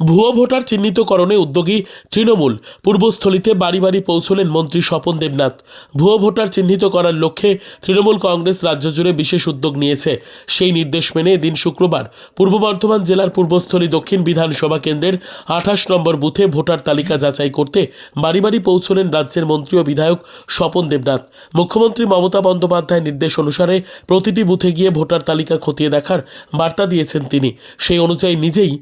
ভুয়ো ভোটার চিহ্নিতকরণে উদ্যোগী তৃণমূল। পূর্বস্থলীতে বাড়ি বাড়ি পৌঁছলেন মন্ত্রী স্বপন দেবনাথ। ভুয়ো ভোটার চিহ্নিত করার লক্ষ্যে তৃণমূল কংগ্রেস রাজ্য জুড়ে বিশেষ উদ্যোগ নিয়েছে। সেই নির্দেশ মেনে এদিন শুক্রবার পূর্ব বর্ধমান জেলার পূর্বস্থলী দক্ষিণ বিধানসভা কেন্দ্রের আঠাশ নম্বর বুথে ভোটার তালিকা যাচাই করতে বাড়ি বাড়ি পৌঁছলেন রাজ্যের মন্ত্রী ও বিধায়ক স্বপন দেবনাথ। মুখ্যমন্ত্রী মমতা বন্দ্যোপাধ্যায়ের নির্দেশ অনুসারে প্রতিটি বুথে গিয়ে ভোটার তালিকা খতিয়ে দেখার বার্তা দিয়েছেন তিনি। সেই অনুযায়ী নিজেই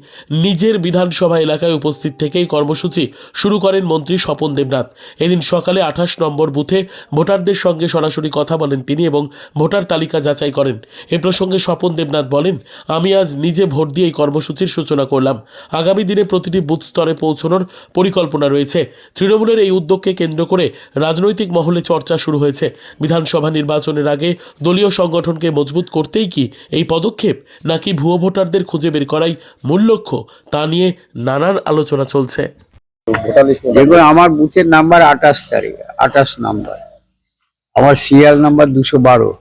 নিজের বিধানসভা এলাকায় উপস্থিত থেকেই কর্মসূচি শুরু করেন মন্ত্রী স্বপন দেবনাথ। এদিন সকালে আঠাশ নম্বর বুথে ভোটারদের সঙ্গে সরাসরি কথা বলেন তিনি এবং ভোটার তালিকা যাচাই করেন। এ প্রসঙ্গে স্বপন দেবনাথ বলেন, আমি আজ নিজে ভোট দিয়ে এই কর্মসূচির সূচনা করলাম। আগামী দিনে প্রতিটি বুথ স্তরে পৌঁছানোর পরিকল্পনা রয়েছে। তৃণমূলের এই উদ্যোগকে কেন্দ্র করে রাজনৈতিক মহলে চর্চা শুরু হয়েছে। বিধানসভা নির্বাচনের আগে দলীয় সংগঠনকে মজবুত করতেই কি এই পদক্ষেপ, নাকি ভুয়ো ভোটারদের খুঁজে বের করাই মূল লক্ষ্য? তা নিয়ে নানান আলোচনা চলছে। দেখুন, আমার বুথের নাম্বার আঠাশ তারিখ, আঠাশ নাম্বার। আমার সিরিয়াল নাম্বার দুশো বারো।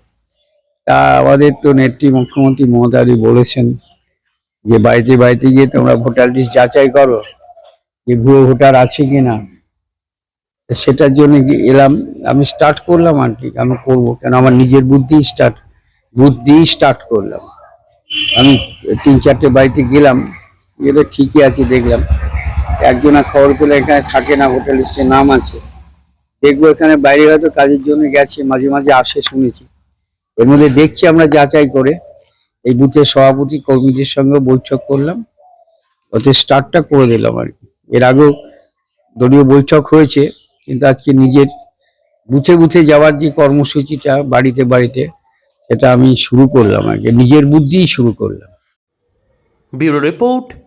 তা আমাদের তো নেত্রী মুখ্যমন্ত্রী মমতাদি বলেছেন যে বাড়িতে বাড়িতে গিয়ে তোমরা ভোটার লিস্ট যাচাই করো যে ভুয়ো ভোটার আছে কিনা। তা সেটার জন্য কি এলাম। আমি স্টার্ট করলাম আর কি আমি করব? কেন আমার নিজের বুদ্ধি স্টার্ট বুদ্ধি স্টার্ট করলাম। আমি তিন চারটে বাড়িতে গেলাম। গেলে ঠিকই আছে, দেখলাম। একজনা খবর পেলে এখানে থাকে না হোটেল লিস্টে নাম আছে। দেখব এখানে বাইরে হয়তো কাজের জন্য গেছে, মাঝে মাঝে আসে শুনেছি। এর মধ্যে দেখছি আমরা যাচাই করে, এই বুথের সভাপতি কর্মীদের সঙ্গে বৈঠক করলাম। ওতে স্টার্টটা করে দিলাম আর কি। এর আগেও দলীয় বৈঠক হয়েছে, কিন্তু আজকে নিজের বুথে বুথে যাওয়ার যে কর্মসূচিটা বাড়িতে বাড়িতে, সেটা আমি শুরু করলাম কি নিজের বুদ্ধিই শুরু করলাম। Bureau report